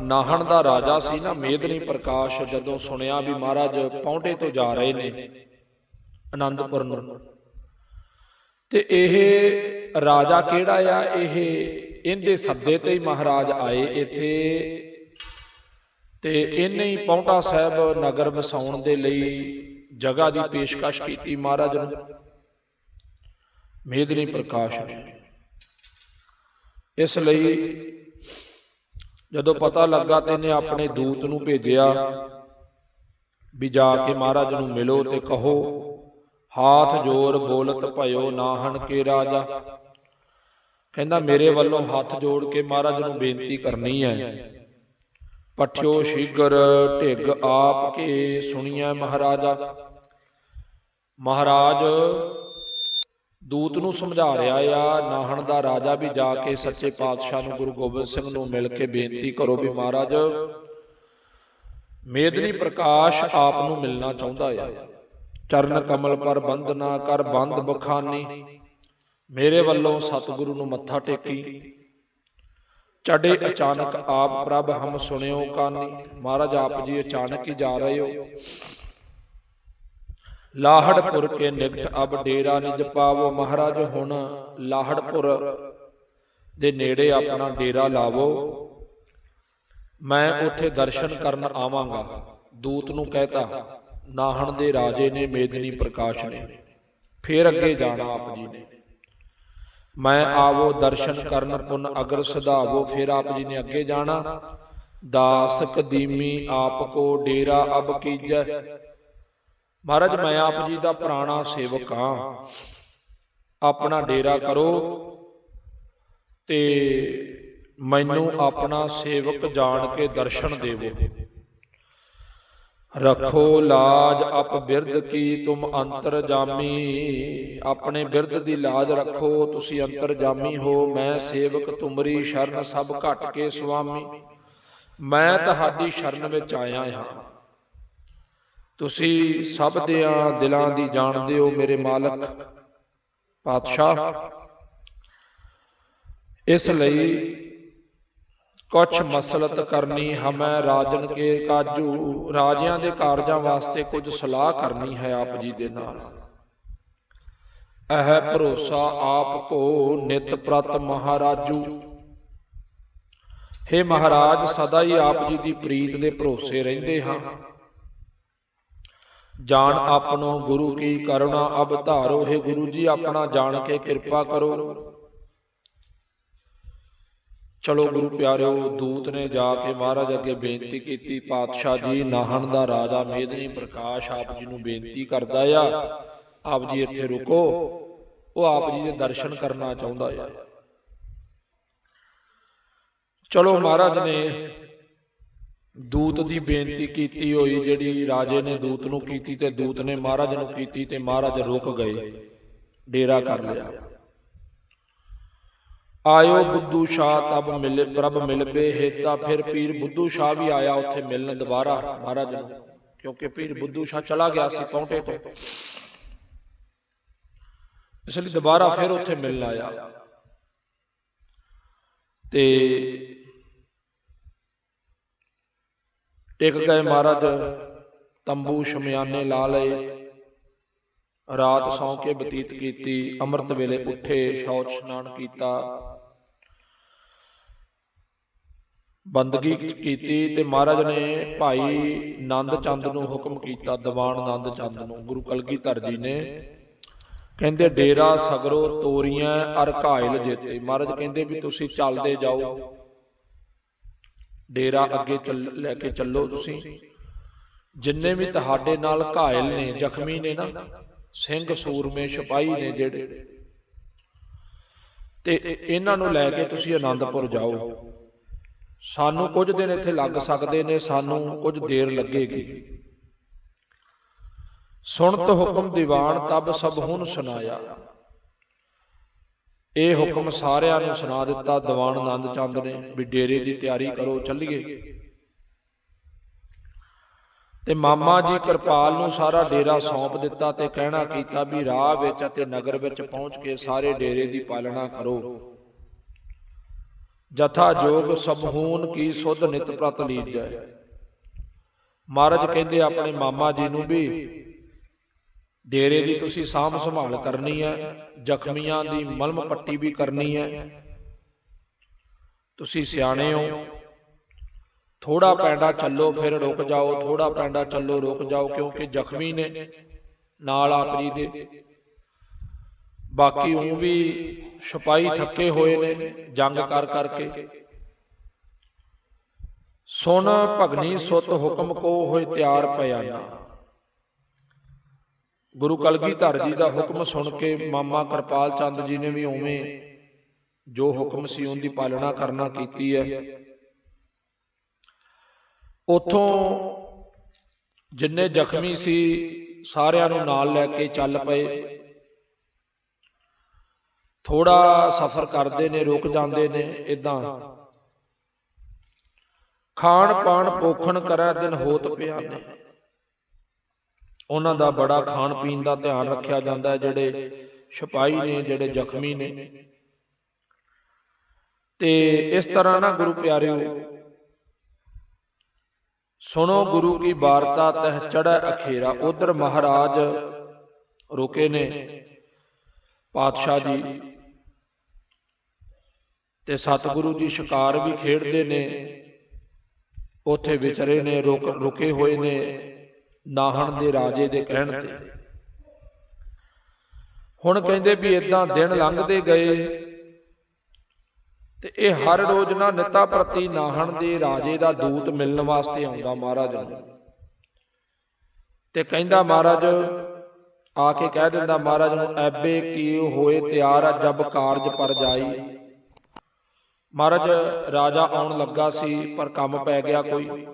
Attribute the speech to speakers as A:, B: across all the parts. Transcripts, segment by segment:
A: ਨਾਹਣ ਦਾ ਰਾਜਾ ਸੀ ਨਾ ਮੇਦਨੀ ਪ੍ਰਕਾਸ਼ ਜਦੋਂ ਸੁਣਿਆ ਵੀ ਮਹਾਰਾਜ ਪੌਂਟੇ ਤੋਂ ਜਾ ਰਹੇ ਨੇ ਆਨੰਦਪੁਰ ਨੂੰ। ਤੇ ਇਹ ਰਾਜਾ ਕਿਹੜਾ ਆ? ਇਹ ਇਹਦੇ ਸੱਦੇ ਤੇ ਹੀ ਮਹਾਰਾਜ ਆਏ ਇੱਥੇ। ਤੇ ਇਹਨੇ ਹੀ ਪੌਂਟਾ ਸਾਹਿਬ ਨਗਰ ਵਸਾਉਣ ਦੇ ਲਈ ਜਗ੍ਹਾ ਦੀ ਪੇਸ਼ਕਸ਼ ਕੀਤੀ ਮਹਾਰਾਜ ਨੂੰ। ਮੇਦਨੀ ਪ੍ਰਕਾਸ਼ ਨੇ। ਇਸ ਲਈ ਜਦੋਂ ਪਤਾ ਲੱਗਾ ਤੇ ਇਹਨੇ ਆਪਣੇ ਦੂਤ ਨੂੰ ਭੇਜਿਆ ਵੀ ਜਾ ਕੇ ਮਹਾਰਾਜ ਨੂੰ ਮਿਲੋ ਤੇ ਕਹੋ ਹਾਥ ਜੋੜ ਬੋਲਤ ਭਇਓ ਨਾਹਣ ਕੇ ਰਾਜਾ। ਕਹਿੰਦਾ ਮੇਰੇ ਵੱਲੋਂ ਹੱਥ ਜੋੜ ਕੇ ਮਹਾਰਾਜ ਨੂੰ ਬੇਨਤੀ ਕਰਨੀ ਹੈ। ਪਠਿਓ ਸ਼ੀਗਰ ਢਿੱਗ ਆਪ ਕੇ ਸੁਣੀਐ ਮਹਾਰਾਜਾ। ਮਹਾਰਾਜ ਦੂਤ ਨੂੰ ਸਮਝਾ ਰਿਹਾ ਆ, ਨਾਹਣ ਦਾ ਰਾਜਾ ਵੀ ਜਾ ਕੇ ਸੱਚੇ ਪਾਤਸ਼ਾਹ ਨੂੰ ਗੁਰੂ ਗੋਬਿੰਦ ਸਿੰਘ ਨੂੰ ਮਿਲ ਕੇ ਬੇਨਤੀ ਕਰੋ ਵੀ ਮਹਾਰਾਜ, ਮੇਦਨੀ ਪ੍ਰਕਾਸ਼ ਆਪ ਨੂੰ ਮਿਲਣਾ ਚਾਹੁੰਦਾ ਆ। ਚਰਨ ਕਮਲ ਪਰ ਬੰਦਨਾ ਕਰ, ਬੰਦ ਬਖਾਨੀ। ਮੇਰੇ ਵੱਲੋਂ ਸਤਿਗੁਰੂ ਨੂੰ ਮੱਥਾ ਟੇਕੀ। ਚੜੇ ਅਚਾਨਕ ਆਪ ਪ੍ਰਭ, ਹਮ ਸੁਣਿਓ ਕਾਨੀ। ਮਹਾਰਾਜ, ਆਪ ਜੀ ਅਚਾਨਕ ਹੀ ਜਾ ਰਹੇ ਹੋ। ਲਾਹੜਪੁਰ ਕੇ ਨਿਕਟ ਅਬ ਡੇਰਾ ਨਿਜ ਪਾਵੋ। ਮਹਾਰਾਜ ਹੁਣ ਲਾਹੜਪੁਰ ਦੇ ਨੇੜੇ ਆਪਣਾ ਡੇਰਾ ਲਾਵੋ। ਮੈਂ ਉੱਥੇ ਦਰਸ਼ਨ ਕਰਨ ਆਵਾਂਗਾ। ਦੂਤ ਨੂੰ ਕਹਿਤਾ, ਨਾਹਣ ਦੇ ਰਾਜੇ ਨੇ ਮੇਦਨੀ ਪ੍ਰਕਾਸ਼ ਨੇ। ਫੇਰ ਅੱਗੇ ਜਾਣਾ ਆਪ ਜੀ ਨੇ। ਮੈਂ ਆਵੋ, ਦਰਸ਼ਨ ਕਰਨ ਪੁਨ ਅਗਰ ਸਧਾਵੋ। ਫਿਰ ਆਪ ਜੀ ਨੇ ਅੱਗੇ ਜਾਣਾ। ਦਾਸ ਕਦੀਮੀ ਆਪ ਕੋ ਡੇਰਾ ਅਬ ਕੀਜੈ। ਮਹਾਰਾਜ ਮੈਂ ਆਪ ਜੀ ਦਾ ਪ੍ਰਾਣਾ ਸੇਵਕ ਹਾਂ। ਆਪਣਾ ਡੇਰਾ ਕਰੋ ਤੇ ਮੈਨੂੰ ਆਪਣਾ ਸੇਵਕ ਜਾਣ ਕੇ ਦਰਸ਼ਨ ਦੇਵੋ। ਰੱਖੋ ਲਾਜ ਅਪ ਬਿਰਧ ਕੀ ਤੁਮ ਅੰਤਰ ਜਾਮੀ। ਆਪਣੇ ਬਿਰਧ ਦੀ ਲਾਜ ਰੱਖੋ ਤੁਸੀਂ ਅੰਤਰ ਜਾਮੀ ਹੋ ਮੈਂ ਸੇਵਕ ਤੁਮਰੀ ਸ਼ਰਨ ਸਭ ਘਟ ਕੇ ਸੁਆਮੀ। ਮੈਂ ਤੁਹਾਡੀ ਸ਼ਰਨ ਵਿੱਚ ਆਇਆ ਹਾਂ। ਤੁਸੀਂ ਸਭ ਦਿਆਂ ਦਿਲਾਂ ਦੀ ਜਾਣਦੇ ਹੋ ਮੇਰੇ ਮਾਲਕ ਪਾਤਸ਼ਾਹ। ਇਸ ਲਈ ਕੁਛ ਮਸਲਤ ਕਰਨੀ ਹਮੈ ਰਾਜਨ ਕੇ ਕਾਜੂ, ਰਾਜਿਆਂ ਦੇ ਕਾਰਜਾਂ ਵਾਸਤੇ ਕੁਝ ਸਲਾਹ ਕਰਨੀ ਹੈ ਆਪ ਜੀ ਦੇ ਨਾਲ। ਇਹ ਭਰੋਸਾ ਆਪ ਕੋ ਨਿਤ ਪ੍ਰਤ ਮਹਾਰਾਜੂ। हे ਮਹਾਰਾਜ, ਸਦਾ ਹੀ ਆਪ ਜੀ ਦੀ ਪ੍ਰੀਤ ਦੇ ਭਰੋਸੇ ਰਹਿੰਦੇ ਹਾਂ। ਜਾਣ ਆਪਣੋ ਗੁਰੂ ਕੀ ਕਰੁਣਾ ਅਬ ਧਾਰੋ ਹੈ ਗੁਰੂ ਜੀ ਆਪਣਾ ਜਾਣ ਕੇ ਕਿਰਪਾ ਕਰੋ। ਚਲੋ ਗੁਰੂ ਪਿਆਰਿਓ ਦੂਤ ਨੇ ਜਾ ਕੇ ਮਹਾਰਾਜ ਅੱਗੇ ਬੇਨਤੀ ਕੀਤੀ ਪਾਤਸ਼ਾਹ ਜੀ ਨਾਹਣ ਦਾ ਰਾਜਾ ਮੇਦਨੀ ਪ੍ਰਕਾਸ਼ ਆਪ ਜੀ ਨੂੰ ਬੇਨਤੀ ਕਰਦਾ ਆ। ਆਪ ਜੀ ਇੱਥੇ ਰੁਕੋ। ਉਹ ਆਪ ਜੀ ਦੇ ਦਰਸ਼ਨ ਕਰਨਾ ਚਾਹੁੰਦਾ ਆ। ਚਲੋ ਮਹਾਰਾਜ ਨੇ ਦੂਤ ਦੀ ਬੇਨਤੀ ਕੀਤੀ ਹੋਈ ਜਿਹੜੀ ਰਾਜੇ ਨੇ ਦੂਤ ਨੂੰ ਕੀਤੀ ਤੇ ਦੂਤ ਨੇ ਮਹਾਰਾਜ ਨੂੰ ਕੀਤੀ ਤੇ ਮਹਾਰਾਜ ਰੁਕ ਗਏ, ਡੇਰਾ ਕਰ ਲਿਆ। ਆਇਓ ਬੁੱਧੂ ਸ਼ਾਹ ਤਬ ਮਿਲੇ, ਪ੍ਰਭ ਮਿਲਬੇ ਹੇਤਾ, ਫਿਰ ਪੀਰ ਬੁੱਧੂ ਸ਼ਾਹ ਵੀ ਆਇਆ ਉੱਥੇ ਮਿਲਣ ਦੁਬਾਰਾ ਮਹਾਰਾਜ ਨੂੰ, ਕਿਉਂਕਿ ਪੀਰ ਬੁੱਧੂ ਸ਼ਾਹ ਚਲਾ ਗਿਆ ਸੀ ਪੌਂਟੇ ਤੋਂ। ਇਸ ਲਈ ਦੁਬਾਰਾ ਫਿਰ ਉੱਥੇ ਮਿਲਣ ਆਇਆ। ਤੇ ਟਿਕ ਗਏ ਮਹਾਰਾਜ, ਤੰਬੂ ਸ਼ਮਿਆਨੇ ਲਾ ਲਏ। ਰਾਤ ਸੌਂ ਕੇ ਬਤੀਤ ਕੀਤੀ, ਅੰਮ੍ਰਿਤ ਵੇਲੇ ਉੱਠੇ, ਸ਼ੌਚ ਇਸ਼ਨਾਨ ਕੀਤਾ। ਬੰਦਗੀ ਕੀਤੀ ਤੇ ਮਹਾਰਾਜ ਨੇ ਭਾਈ ਨੰਦ ਚੰਦ ਨੂੰ ਹੁਕਮ ਕੀਤਾ, ਦੀਵਾਨ ਨੰਦ ਚੰਦ ਨੂੰ, ਗੁਰੂ ਕਲਗੀਧਰ ਜੀ ਨੇ। ਕਹਿੰਦੇ, ਡੇਰਾ ਸਗਰੋ ਤੋਰੀਆਂ ਅਰ ਘਾਇਲ ਜੇਤੇ। ਮਹਾਰਾਜ ਕਹਿੰਦੇ ਵੀ ਤੁਸੀਂ ਚੱਲਦੇ ਜਾਓ। ਡੇਰਾ ਅੱਗੇ ਚੱਲ ਲੈ ਕੇ ਚੱਲੋ ਤੁਸੀਂ। ਜਿੰਨੇ ਵੀ ਤੁਹਾਡੇ ਨਾਲ ਘਾਇਲ ਨੇ, ਜ਼ਖਮੀ ਨੇ ਨਾ, ਸਿੰਘ, ਸੂਰਮੇ, ਸਿਪਾਹੀ ਨੇ ਜਿਹੜੇ। ਤੇ ਇਹਨਾਂ ਨੂੰ ਲੈ ਕੇ ਤੁਸੀਂ ਆਨੰਦਪੁਰ ਜਾਓ। ਸਾਨੂੰ ਕੁਝ ਦਿਨ ਇੱਥੇ ਲੱਗ ਸਕਦੇ ਨੇ, ਸਾਨੂੰ ਕੁਝ ਦੇਰ ਲੱਗੇਗੀ। ਸੁਣਤ ਹੁਕਮ ਦੀਵਾਨ ਤਬ ਸਭ ਹੁਣ ਸੁਨਾਇਆ ਇਹ ਹੁਕਮ ਸਾਰਿਆਂ ਨੂੰ ਸੁਣਾ ਦਿੱਤਾ, ਦੀਵਾਨ ਆਨੰਦ ਚੰਦ ਨੇ, ਵੀ ਡੇਰੇ ਦੀ ਤਿਆਰੀ ਕਰੋ, ਚੱਲੀਏ। ਤੇ ਮਾਮਾ ਜੀ ਕਿਰਪਾਲ ਨੂੰ ਸਾਰਾ ਡੇਰਾ ਸੌਂਪ ਦਿੱਤਾ ਤੇ ਕਹਿਣਾ ਕੀਤਾ ਵੀ ਰਾਹ ਵਿੱਚ ਅਤੇ ਨਗਰ ਵਿੱਚ ਪਹੁੰਚ ਕੇ ਸਾਰੇ ਡੇਰੇ ਦੀ ਪਾਲਣਾ ਕਰੋ। ਜਥਾ ਜੋਗ ਸਭੂਨ ਕੀ ਸੁਧ ਨਿਤ ਪ੍ਰਤ ਲੀਜੈ। ਮਹਾਰਾਜ ਕਹਿੰਦੇ ਆਪਣੇ ਮਾਮਾ ਜੀ ਨੂੰ ਵੀ ਡੇਰੇ ਦੀ ਤੁਸੀਂ ਸਾਂਭ ਸੰਭਾਲ ਕਰਨੀ ਹੈ, ਜ਼ਖਮੀਆਂ ਦੀ ਮਲਮ ਪੱਟੀ ਵੀ ਕਰਨੀ ਹੈ। ਤੁਸੀਂ ਸਿਆਣੇ ਹੋ। ਥੋੜਾ ਪੈਂਡਾ ਚੱਲੋ, ਫਿਰ ਰੁਕ ਜਾਓ। ਥੋੜਾ ਪੈਂਡਾ ਚੱਲੋ, ਰੁਕ ਜਾਓ, ਕਿਉਂਕਿ ਜ਼ਖਮੀ ਨੇ ਨਾਲ ਆਪ ਜੀ ਦੇ। ਬਾਕੀ ਉਹ ਵੀ ਸਿਪਾਹੀ ਥੱਕੇ ਹੋਏ ਨੇ, ਜੰਗ ਕਰ ਕਰਕੇ। ਸੁਣ ਭਗਨੀ ਸੁਤ ਹੁਕਮ ਕੋ ਹੋਏ ਤਿਆਰ ਪਿਆਨਾ। ਗੁਰੂ ਕਲਗੀਧਰ ਜੀ ਦਾ ਹੁਕਮ ਸੁਣ ਕੇ ਮਾਮਾ ਕਿਰਪਾਲ ਚੰਦ ਜੀ ਨੇ ਵੀ ਉਵੇਂ ਜੋ ਹੁਕਮ ਸੀ ਉਹਦੀ ਪਾਲਣਾ ਕਰਨਾ ਕੀਤੀ ਹੈ। ਉਥੋਂ ਜਿੰਨੇ ਜ਼ਖਮੀ ਸੀ ਸਾਰਿਆਂ ਨੂੰ ਨਾਲ ਲੈ ਕੇ ਚੱਲ ਪਏ। ਥੋੜਾ ਸਫ਼ਰ ਕਰਦੇ ਨੇ ਰੁਕ ਜਾਂਦੇ ਨੇ ਇਦਾਂ ਖਾਣ ਪਾਣ ਪੋਖਣ ਕਰੈ ਦਿਨ ਹੋਤ ਪਿਆਨੇ ਉਹਨਾਂ ਦਾ ਬੜਾ ਖਾਣ ਪੀਣ ਦਾ ਧਿਆਨ ਰੱਖਿਆ ਜਾਂਦਾ ਹੈ ਜਿਹੜੇ ਸਿਪਾਹੀ ਨੇ ਜਿਹੜੇ ਜ਼ਖਮੀ ਨੇ। ਤੇ ਇਸ ਤਰ੍ਹਾਂ ਨਾ ਗੁਰੂ ਪਿਆਰਿਓ ਸੁਣੋ ਗੁਰੂ ਕੀ ਵਾਰਤਾ ਤਹ ਚੜੈ ਅਖੇਰਾ। ਉਧਰ ਮਹਾਰਾਜ ਰੁਕੇ ਨੇ। ਪਾਤਸ਼ਾਹ ਜੀ। ਤੇ ਸਤਿਗੁਰੂ ਜੀ ਸ਼ਿਕਾਰ ਵੀ ਖੇਡਦੇ ਨੇ। ਉੱਥੇ ਵਿਚਰੇ ਨੇ ਰੁਕ ਰੁਕੇ ਹੋਏ ਨੇ। ਨਾਹਣ ਦੇ ਰਾਜੇ ਦੇ ਕਹਿਣ ਤੇ। ਹੁਣ ਕਹਿੰਦੇ ਵੀ ਇਦਾਂ ਦਿਨ ਲੰਘਦੇ ਗਏ। ਤੇ ਇਹ ਹਰ ਰੋਜ਼ ਨਾ ਨਿਤਾ ਪ੍ਰਤੀ ਨਾਹਣ ਦੇ ਰਾਜੇ ਦਾ ਦੂਤ ਮਿਲਣ ਵਾਸਤੇ ਆਉਂਦਾ ਮਹਾਰਾਜ ਨੂੰ। ਤੇ ਕਹਿੰਦਾ ਮਹਾਰਾਜ ਆ ਕੇ ਕਹਿ ਦਿੰਦਾ ਮਹਾਰਾਜ ਨੂੰ ਐਬੇ ਕੀ ਹੋਏ ਤਿਆਰ ਆ ਜਬ ਕਾਰਜ ਪਰ ਜਾਈ। ਮਹਾਰਾਜ ਰਾਜਾ ਆਉਣ ਲੱਗਾ ਸੀ ਪਰ ਕੰਮ ਪੈ ਗਿਆ ਕੋਈ।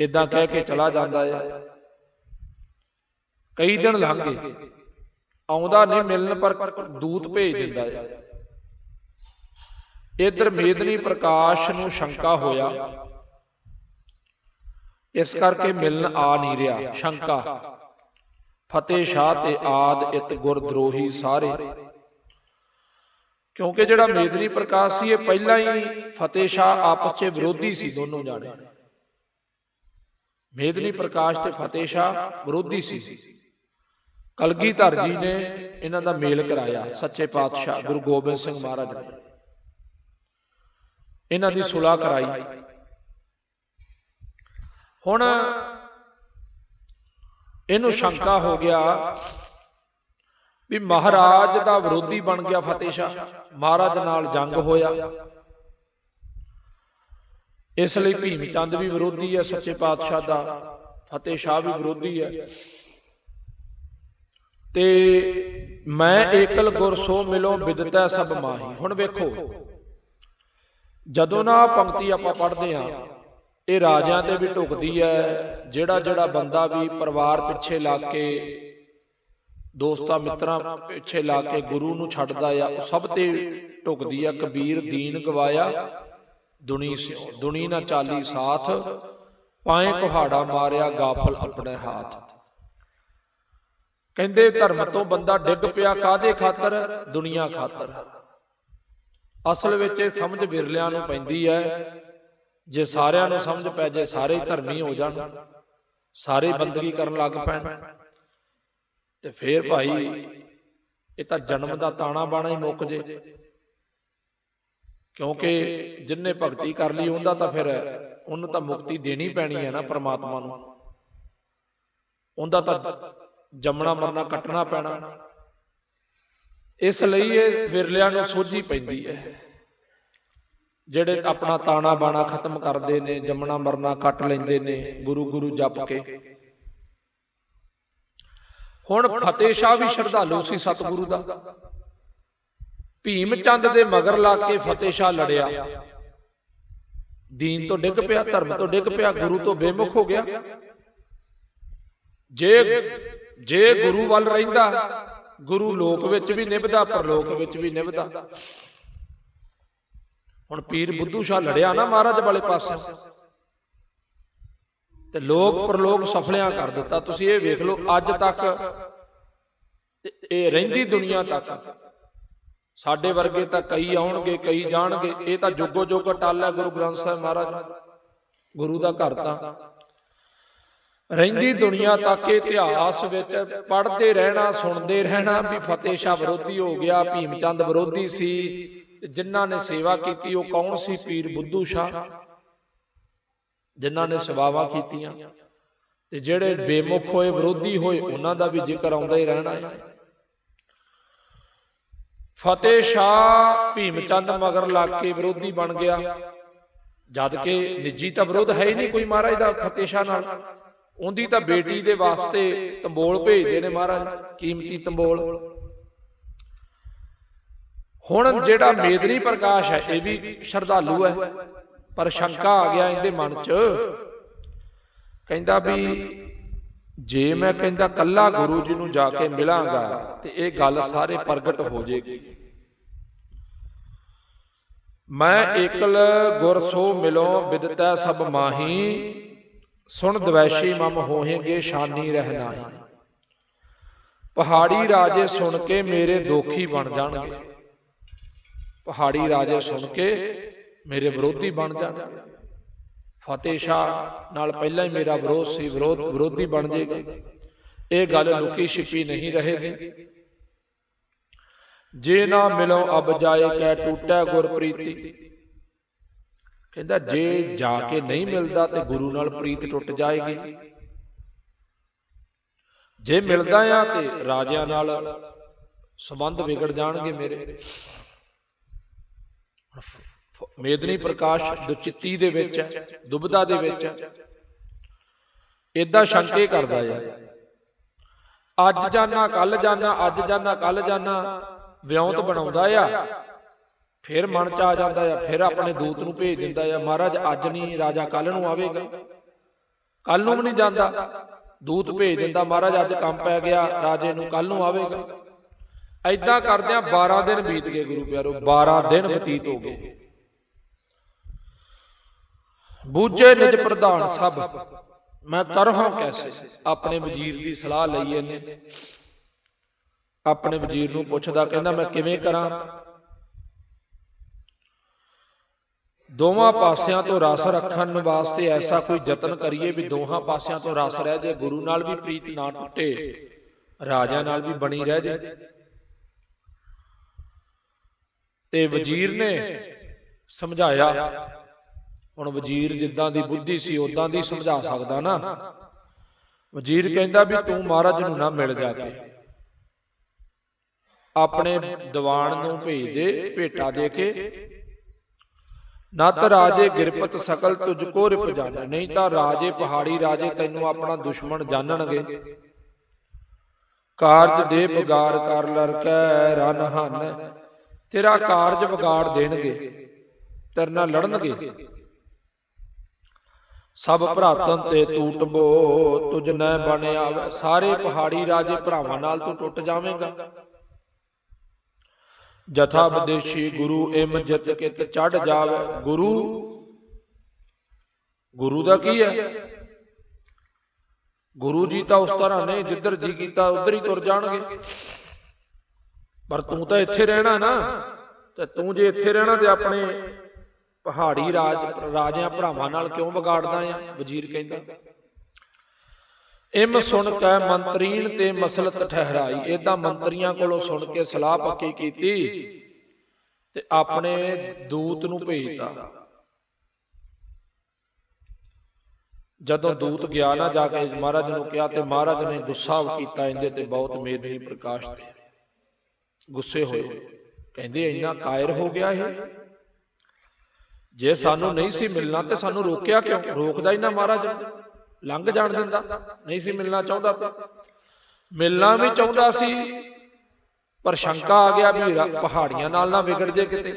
A: ਇਦਾਂ ਕਹਿ ਕੇ ਚਲਾ ਜਾਂਦਾ ਆ। ਕਈ ਦਿਨ ਲੰਘ ਗਏ। ਆਉਂਦਾ ਨਹੀਂ ਮਿਲਣ ਪਰ ਦੂਤ ਭੇਜ ਦਿੰਦਾ ਆ। ਇਧਰ ਮੇਦਨੀ ਪ੍ਰਕਾਸ਼ ਨੂੰ ਸ਼ੰਕਾ ਹੋਇਆ। ਇਸ ਕਰਕੇ ਮਿਲਣ ਆ ਨਹੀਂ ਰਿਹਾ। ਸ਼ੰਕਾ। ਫਤਿਹ ਸ਼ਾਹ ਤੇ ਆਦ ਇਤ ਗੁਰਦਰੋਹੀ ਸਾਰੇ। ਕਿਉਂਕਿ ਜਿਹੜਾ ਮੇਦਨੀ ਪ੍ਰਕਾਸ਼ ਸੀ, ਇਹ ਪਹਿਲਾਂ ਹੀ ਫਤਿਹ ਸ਼ਾਹ ਆਪਸ 'ਚ ਵਿਰੋਧੀ ਸੀ ਦੋਨੋਂ ਜਾਣੇ। ਮੇਦਨੀ ਪ੍ਰਕਾਸ਼ ਤੇ ਫਤਿਹ ਸ਼ਾਹ ਵਿਰੋਧੀ ਸੀ। ਕਲਗੀਧਰ ਜੀ ਨੇ ਇਹਨਾਂ ਦਾ ਮੇਲ ਕਰਾਇਆ ਸੱਚੇ ਪਾਤਸ਼ਾਹ ਗੁਰੂ ਗੋਬਿੰਦ ਸਿੰਘ ਮਹਾਰਾਜ। ਨੇ ਇਹਨਾਂ ਦੀ ਸੁਲਾਹ ਕਰਾਈ। ਹੁਣ ਇਹਨੂੰ ਸ਼ੰਕਾ ਹੋ ਗਿਆ ਵੀ ਮਹਾਰਾਜ ਦਾ ਵਿਰੋਧੀ ਬਣ ਗਿਆ ਫਤਿਹ ਸ਼ਾਹ। ਮਹਾਰਾਜ ਨਾਲ ਜੰਗ ਹੋਇਆ। ਇਸ ਲਈ ਭੀਮ ਚੰਦ ਵੀ ਵਿਰੋਧੀ ਹੈ, ਸੱਚੇ ਪਾਤਸ਼ਾਹ ਦਾ, ਫਤਿਹ ਸ਼ਾਹ ਵੀ ਵਿਰੋਧੀ ਹੈ। ਤੇ ਮੈਂ ਏਕਲ ਗੁਰ ਸੋ ਮਿਲੋ ਬਿਦਤੈ ਸਭ ਮਾਹੀ। ਹੁਣ ਵੇਖੋ, ਜਦੋਂ ਨਾ ਪੰਕਤੀ ਆਪਾਂ ਪੜ੍ਹਦੇ ਹਾਂ, ਇਹ ਰਾਜਿਆਂ ਤੇ ਵੀ ਢੁਕਦੀ ਹੈ, ਜਿਹੜਾ ਜਿਹੜਾ ਬੰਦਾ ਵੀ ਪਰਿਵਾਰ ਪਿੱਛੇ ਲੱਗ ਕੇ, ਦੋਸਤਾਂ ਮਿੱਤਰਾਂ ਪਿੱਛੇ ਲਾ ਕੇ ਗੁਰੂ ਨੂੰ ਛੱਡਦਾ ਆ, ਉਹ ਸਭ ਤੇ ਢੁਕਦੀ ਆ, ਕਬੀਰ ਦੀਨ ਗਵਾਇਆ। ਦੁਨੀ ਦੁਨੀ ਨਾ ਚਾਲੀ ਸਾਥ, ਪਾਏ ਕੁਹਾੜਾ ਮਾਰਿਆ ਗਾਫਲ ਆਪਣੇ ਹੱਥ। ਕਹਿੰਦੇ ਧਰਮ ਤੋਂ ਬੰਦਾ ਡਿੱਗ ਪਿਆ ਕਾਦੇ ਖਾਤਰ? ਦੁਨੀਆ ਖਾਤਰ। ਅਸਲ ਵਿੱਚ ਇਹ ਸਮਝ ਵਿਰਲਿਆਂ ਨੂੰ ਪੈਂਦੀ ਹੈ, ਜੇ ਸਾਰਿਆਂ ਨੂੰ ਸਮਝ ਪੈ ਜੇ ਸਾਰੇ ਧਰਮੀ ਹੋ ਜਾਣ, ਸਾਰੇ ਬੰਦਗੀ ਕਰਨ ਲੱਗ ਪੈਣ, ਤੇ ਫੇਰ ਭਾਈ ਇਹ ਤਾਂ ਜਨਮ ਦਾ ਤਾਣਾ ਬਾਣਾ ਹੀ ਮੁੱਕ ਜੇ। ਕਿਉਂਕਿ ਜਿੰਨੇ ਭਗਤੀ ਕਰ ਲਈ ਉਹਦਾ ਤਾਂ ਫਿਰ ਉਹਨੂੰ ਤਾਂ ਮੁਕਤੀ ਦੇਣੀ ਪੈਣੀ ਹੈ ਨਾ ਪ੍ਰਮਾਤਮਾ ਨੂੰ। ਉਹਦਾ ਤਾਂ ਜੰਮਣਾ ਮਰਨਾ ਕੱਟਣਾ ਪੈਣਾ। ਇਸ ਲਈ ਇਹ ਵਿਰਲਿਆਂ ਨੂੰ ਸੋਝੀ ਪੈਂਦੀ ਹੈ। ਜਿਹੜੇ ਆਪਣਾ ਤਾਣਾ ਬਾਣਾ ਖਤਮ ਕਰਦੇ ਨੇ ਜੰਮਣਾ ਮਰਨਾ ਕੱਟ ਲੈਂਦੇ ਨੇ ਗੁਰੂ ਗੁਰੂ ਜਪ ਕੇ। ਹੁਣ ਫਤਿਹ ਸ਼ਾਹ ਵੀ ਸ਼ਰਧਾਲੂ ਸੀ ਸਤਿਗੁਰੂ ਦਾ। ਭੀਮ ਚੰਦ ਦੇ ਮਗਰ ਲਾ ਕੇ ਫਤਿਹ ਸ਼ਾਹ ਲੜਿਆ। ਦੀਨ ਤੋਂ ਡਿੱਗ ਪਿਆ ਧਰਮ ਤੋਂ ਡਿੱਗ ਪਿਆ ਗੁਰੂ ਤੋਂ ਬੇਮੁਖ ਹੋ ਗਿਆ। ਜੇ ਜੇ ਗੁਰੂ ਵੱਲ ਰਹਿੰਦਾ ਗੁਰੂ ਲੋਕ ਵਿੱਚ ਵੀ ਨਿਭਦਾ ਪਰਲੋਕ ਵਿੱਚ ਵੀ ਨਿਭਦਾ। ਹੁਣ ਪੀਰ ਬੁੱਧੂ ਸ਼ਾਹ ਲੜਿਆ ਨਾ ਮਹਾਰਾਜ ਵਾਲੇ ਪਾਸੇ ਤੇ ਲੋਕ ਪਰਲੋਕ ਸਫਲਿਆਂ ਕਰ ਦਿੱਤਾ। ਤੁਸੀਂ ਇਹ ਵੇਖ ਲਓ ਅੱਜ ਤੱਕ ਤੇ ਇਹ ਰਹਿੰਦੀ ਦੁਨੀਆ ਤੱਕ। ਸਾਡੇ ਵਰਗੇ ਤਾਂ ਕਈ ਆਉਣਗੇ ਕਈ ਜਾਣਗੇ। ਇਹ ਤਾਂ ਜੁਗੋ ਜੁਗ ਟਾਲ ਹੈ ਗੁਰੂ ਗ੍ਰੰਥ ਸਾਹਿਬ ਮਹਾਰਾਜ ਗੁਰੂ ਦਾ ਘਰ ਤਾਂ। ਰਹਿੰਦੀ ਦੁਨੀਆ ਤੱਕ ਇਤਿਹਾਸ ਵਿੱਚ ਪੜ੍ਹਦੇ ਰਹਿਣਾ ਸੁਣਦੇ ਰਹਿਣਾ ਵੀ ਫਤਿਹ ਸ਼ਾਹ ਵਿਰੋਧੀ ਹੋ ਗਿਆ ਭੀਮ ਚੰਦ ਵਿਰੋਧੀ ਸੀ। ਜਿਨ੍ਹਾਂ ਨੇ ਸੇਵਾ ਕੀਤੀ ਉਹ ਕੌਣ ਸੀ? ਪੀਰ ਬੁੱਧੂ ਸ਼ਾਹ। ਜਿਨ੍ਹਾਂ ਨੇ ਸੇਵਾਵਾਂ ਕੀਤੀਆਂ। ਤੇ ਜਿਹੜੇ ਬੇਮੁਖ ਹੋਏ ਵਿਰੋਧੀ ਹੋਏ ਉਹਨਾਂ ਦਾ ਵੀ ਜ਼ਿਕਰ ਆਉਂਦਾ ਹੀ। ਰਹਿਣਾ ਹੈ। ਫਤਿਹ ਸ਼ਾਹ ਭੀਮ ਚੰਦ ਮਗਰ ਲੱਗ ਕੇ ਵਿਰੋਧੀ ਬਣ ਗਿਆ। ਜਦ ਕਿ ਨਿੱਜੀ ਤਾਂ ਵਿਰੋਧ ਹੈ ਹੀ ਨਹੀਂ ਕੋਈ ਮਹਾਰਾਜ ਦਾ ਫਤਿਹ ਸ਼ਾਹ ਨਾਲ। ਉਹਦੀ ਤਾਂ ਬੇਟੀ ਦੇ ਵਾਸਤੇ ਤੰਬੋਲ ਭੇਜਦੇ ਨੇ ਮਹਾਰਾਜ, ਕੀਮਤੀ ਤੰਬੋਲ। ਹੁਣ ਜਿਹੜਾ ਮੇਦਨੀ ਪ੍ਰਕਾਸ਼ ਹੈ, ਇਹ ਵੀ ਸ਼ਰਧਾਲੂ ਹੈ। ਪਰ ਸ਼ੰਕਾ ਆ ਗਿਆ ਇਹਦੇ ਮਨ 'ਚ। ਕਹਿੰਦਾ ਵੀ ਜੇ ਮੈਂ ਕਹਿੰਦਾ ਕੱਲਾ ਗੁਰੂ ਜੀ ਨੂੰ ਜਾ ਕੇ ਮਿਲਾਂਗਾ ਤੇ ਇਹ ਗੱਲ ਸਾਰੇ ਪ੍ਰਗਟ ਹੋ ਜੇਗੀ ਮੈਂ ਇਕਲ ਗੁਰ ਸੋ ਮਿਲੋ ਬਿਦਤੈ ਸਭ ਮਾਹੀ। ਸੁਣ ਦਵੈਸ਼ੀ ਮਮ ਹੋਹੇਗੇ ਸ਼ਾਨੀ ਰਹਿ ਨਾਹੀ। ਪਹਾੜੀ ਰਾਜੇ ਸੁਣ ਕੇ ਮੇਰੇ ਦੋਖੀ ਬਣ ਜਾਣਗੇ। ਪਹਾੜੀ ਰਾਜੇ ਸੁਣ ਕੇ ਮੇਰੇ ਵਿਰੋਧੀ ਬਣ ਜਾਣਗੇ। ਫਤਿਹ ਸ਼ਾਹ ਨਾਲ ਪਹਿਲਾਂ ਹੀ ਮੇਰਾ ਵਿਰੋਧ ਸੀ, ਵਿਰੋਧ ਵਿਰੋਧੀ ਬਣ ਜਾਏਗਾ। ਇਹ ਗੱਲ ਲੁਕੀ ਛਿਪੀ ਨਹੀਂ ਰਹੇਗੀ। ਜੇ ਨਾ ਮਿਲੋ ਅਬ ਜਾਏ ਕੈ ਟੂਟੈ ਗੁਰਪ੍ਰੀਤੀ ਕਹਿੰਦਾ ਜੇ ਜਾ ਕੇ ਨਹੀਂ ਮਿਲਦਾ ਤੇ ਗੁਰੂ ਨਾਲ ਪ੍ਰੀਤ ਟੁੱਟ ਜਾਏਗੀ। ਜੇ ਮਿਲਦਾ ਆ ਤੇ ਰਾਜਿਆਂ ਨਾਲ ਸੰਬੰਧ ਵਿਗੜ ਜਾਣਗੇ ਮੇਰੇ। ਮੇਦਨੀ ਪ੍ਰਕਾਸ਼ ਦੁਚਿੱਤੀ ਦੇ ਵਿੱਚ ਹੈ ਦੁਬਦਾ ਦੇ ਵਿੱਚ। ਹੈ ਇਦਾਂ ਸ਼ੰਕੇ ਕਰਦਾ ਆ ਅੱਜ ਜਾਣਾ ਕੱਲ ਜਾਣਾ ਅੱਜ ਜਾਣਾ ਕੱਲ ਜਾਣਾ ਵਿਉਂਤ ਬਣਾਉਂਦਾ ਆ। ਫਿਰ ਮਨ ਚ ਆ ਜਾਂਦਾ ਆ ਫਿਰ ਆਪਣੇ ਦੂਤ ਨੂੰ ਭੇਜ ਦਿੰਦਾ ਆ ਮਹਾਰਾਜ ਅੱਜ ਨਹੀਂ ਰਾਜਾ ਕੱਲ ਨੂੰ ਆਵੇਗਾ। ਕੱਲ ਨੂੰ ਵੀ ਨਹੀਂ ਜਾਂਦਾ। ਦੂਤ ਭੇਜ ਦਿੰਦਾ ਮਹਾਰਾਜ ਅੱਜ ਕੰਮ ਪੈ ਗਿਆ ਰਾਜੇ ਨੂੰ ਕੱਲ ਨੂੰ ਆਵੇਗਾ। ਐਦਾਂ ਕਰਦਿਆਂ 12 ਦਿਨ ਬੀਤ ਗਏ ਗੁਰੂ ਪਿਆਰੋ 12 ਦਿਨ ਬਤੀਤ ਹੋ ਗਏ। ਬੂਝੇ ਨਿਜ ਪ੍ਰਧਾਨ ਸਭ। ਮੈਂ ਕਰਹਾਂ ਕੈਸੇ ਆਪਣੇ ਵਜ਼ੀਰ ਦੀ ਸਲਾਹ ਲਈ ਇਹਨੇ? ਆਪਣੇ ਵਜ਼ੀਰ ਨੂੰ ਪੁੱਛਦਾ ਕਹਿੰਦਾ, ਮੈਂ ਕਿਵੇਂ ਕਰਾਂ? ਦੋਵਾਂ ਪਾਸਿਆਂ ਤੋਂ ਰਸ ਰੱਖਣ ਵਾਸਤੇ ਐਸਾ ਕੋਈ ਯਤਨ ਕਰੀਏ ਵੀ ਦੋਹਾਂ ਪਾਸਿਆਂ ਤੋਂ ਰਸ ਰਹਿ ਜੇ, ਗੁਰੂ ਨਾਲ ਵੀ ਪ੍ਰੀਤ ਨਾ ਟੁੱਟੇ ਰਾਜਾ ਨਾਲ ਵੀ ਬਣੀ ਰਹਿ ਜੇ। ਤੇ ਵਜ਼ੀਰ ਨੇ ਸਮਝਾਇਆ ਹੁਣ ਵਜ਼ੀਰ ਜਿੱਦਾਂ ਦੀ ਬੁੱਧੀ ਸੀ ਉਦਾਂ ਦੀ ਸਮਝਾ ਸਕਦਾ ਨਾ। ਵਜ਼ੀਰ ਕਹਿੰਦਾ ਵੀ ਤੂੰ ਮਹਾਰਾਜ ਨੂੰ ਨਾ ਮਿਲ ਜਾ ਕੇ। ਆਪਣੇ ਦੀਵਾਨ ਨੂੰ ਭੇਜ ਦੇ ਭੇਟਾ ਦੇ ਕੇ। ਨਤ ਰਾਜੇ ਗਿਰਪਤ ਸਕਲ ਤੁਝ ਕੋ ਰਿਪ ਜਾਣ ਨਹੀਂ ਤਾਂ ਰਾਜੇ ਪਹਾੜੀ ਰਾਜੇ ਤੈਨੂੰ ਆਪਣਾ ਦੁਸ਼ਮਣ ਜਾਣਨਗੇ। ਕਾਰਜ ਦੇ ਵਿਗਾਰ ਕਰ ਲਰਕੈ ਰਨ ਹਨ। ਤੇਰਾ ਕਾਰਜ ਵਿਗਾੜ ਦੇਣਗੇ। ਤੇਰੇ ਨਾਲ ਲੜਨਗੇ। ਸਭ ਭਰਾਤਨ ਤੇ ਟੂਟਬੋ ਤੁਝ ਨੈ ਬਣ ਆਵੇ ਸਾਰੇ ਪਹਾੜੀ ਰਾਜੇ ਭਰਾਵਾਂ ਨਾਲ ਤੂੰ ਟੁੱਟ ਜਾਵੇਂਗਾ। ਜਥਾ ਵਿਦੇਸ਼ੀ ਗੁਰੂ ਇਮ ਜਿਤ ਕਿਤ ਚੜ ਜਾਵੇ। ਗੁਰੂ? ਗੁਰੂ? ਦਾ ਕੀ ਹੈ? ਗੁਰੂ ਜੀ ਤਾਂ ਉਸ ਤਰ੍ਹਾਂ ਨੇ ਜਿੱਧਰ ਜੀ ਕੀਤਾ ਉਧਰ ਹੀ ਤੁਰ ਜਾਣਗੇ। ਪਰ ਤੂੰ ਤਾਂ ਇੱਥੇ ਰਹਿਣਾ ਨਾ। ਤੇ ਤੂੰ ਜੇ ਇੱਥੇ ਰਹਿਣਾ ਤੇ ਆਪਣੇ ਪਹਾੜੀ ਰਾਜ ਰਾਜਿਆਂ ਭਰਾਵਾਂ ਨਾਲ ਕਿਉਂ ਵਿਗਾੜਦਾ ਆ? ਵਜ਼ੀਰ ਕਹਿੰਦਾ। ਇਮ ਸੁਣ ਕੈ ਮੰਤਰੀਨ ਤੇ ਮਸਲਤ ਠਹਿਰਾਈ। ਇਦਾਂ ਮੰਤਰੀਆਂ ਕੋਲੋਂ ਸੁਣ ਕੇ ਸਲਾਹ ਪੱਕੀ ਕੀਤੀ ਤੇ ਆਪਣੇ ਦੂਤ ਨੂੰ ਭੇਜਤਾ। ਜਦੋਂ ਦੂਤ ਗਿਆ ਨਾ ਜਾ ਕੇ ਮਹਾਰਾਜ ਨੂੰ ਕਿਹਾ ਤੇ ਮਹਾਰਾਜ ਨੇ ਗੁੱਸਾ ਕੀਤਾ ਇਹਦੇ ਤੇ ਬਹੁਤ ਮੇਦਨੀ ਪ੍ਰਕਾਸ਼ ਤੇ। ਗੁੱਸੇ ਹੋਏ। ਕਹਿੰਦੇ ਇੰਨਾ ਕਾਇਰ ਹੋ ਗਿਆ ਇਹ? ਜੇ ਸਾਨੂੰ ਨਹੀਂ ਸੀ ਮਿਲਣਾ ਤੇ ਸਾਨੂੰ ਰੋਕਿਆ ਕਿਉਂ? ਰੋਕਦਾ ਹੀ ਨਾ ਮਹਾਰਾਜ। ਲੰਘ ਜਾਣ ਦਿੰਦਾ। ਨਹੀਂ ਸੀ ਮਿਲਣਾ ਚਾਹੁੰਦਾ। ਤਾਂ ਮਿਲਣਾ ਵੀ ਚਾਹੁੰਦਾ ਸੀ ਪਰ ਸ਼ੰਕਾ ਆ ਗਿਆ ਵੀ ਪਹਾੜੀਆਂ ਨਾਲ ਨਾ ਵਿਗੜ ਜੇ ਕਿਤੇ।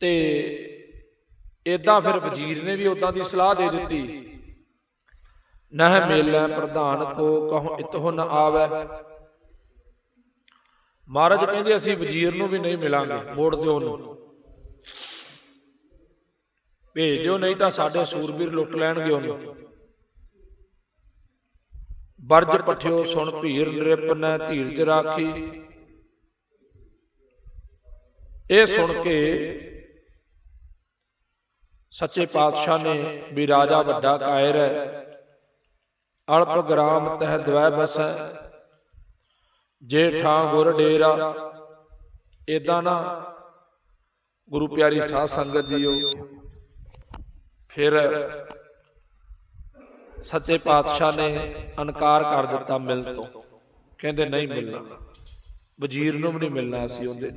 A: ਤੇ ਇਦਾਂ ਫਿਰ ਵਜ਼ੀਰ ਨੇ ਵੀ ਉਦਾਂ ਦੀ ਸਲਾਹ ਦੇ ਦਿੱਤੀ। ਨਹਿ ਮੇਲੈ ਪ੍ਰਧਾਨ ਕੋ ਕਹੋ ਇਤਹੁ ਨ ਆਵੈ। ਮਹਾਰਾਜ ਕਹਿੰਦੇ ਅਸੀਂ ਵਜ਼ੀਰ ਨੂੰ ਵੀ ਨਹੀਂ ਮਿਲਾਂਗੇ। ਮੋੜ ਦਿਓ ਉਹਨੂੰ। ਭੇਜ ਦਿਓ ਨਹੀਂ ਤਾਂ ਸਾਡੇ ਸੂਰਬੀਰ ਲੁੱਟ ਲੈਣਗੇ ਉਹਨੂੰ। ਬਰਜ ਪਠਿਓ ਸੁਣ ਭੀਰ ਨਿਰਪ ਨੈ ਧੀਰਜ ਰਾਖੀ। ਇਹ ਸੁਣ ਕੇ ਸੱਚੇ ਪਾਤਸ਼ਾਹ ਨੇ ਵੀ ਰਾਜਾ ਵੱਡਾ ਕਾਇਰ ਹੈ। ਅਲਪ ਗ੍ਰਾਮ ਤਹਿ ਦਵੈ ਬਸੈ। ਜੇ ਠਾਂ ਗੁਰ ਡੇਰਾ। ਇਦਾਂ ਨਾ ਗੁਰੂ ਪਿਆਰੀ ਸਾਧ ਸੰਗਤ ਜੀਓ ਫਿਰ ਸੱਚੇ ਪਾਤਸ਼ਾਹ ਨੇ ਇਨਕਾਰ ਕਰ ਦਿੱਤਾ ਮਿਲ ਤੋਂ। ਕਹਿੰਦੇ, ਨਹੀਂ ਮਿਲਣਾ। ਵਜ਼ੀਰ ਨੂੰ ਵੀ ਨਹੀਂ ਮਿਲਣਾ ਅਸੀਂ ਉਹਦੇ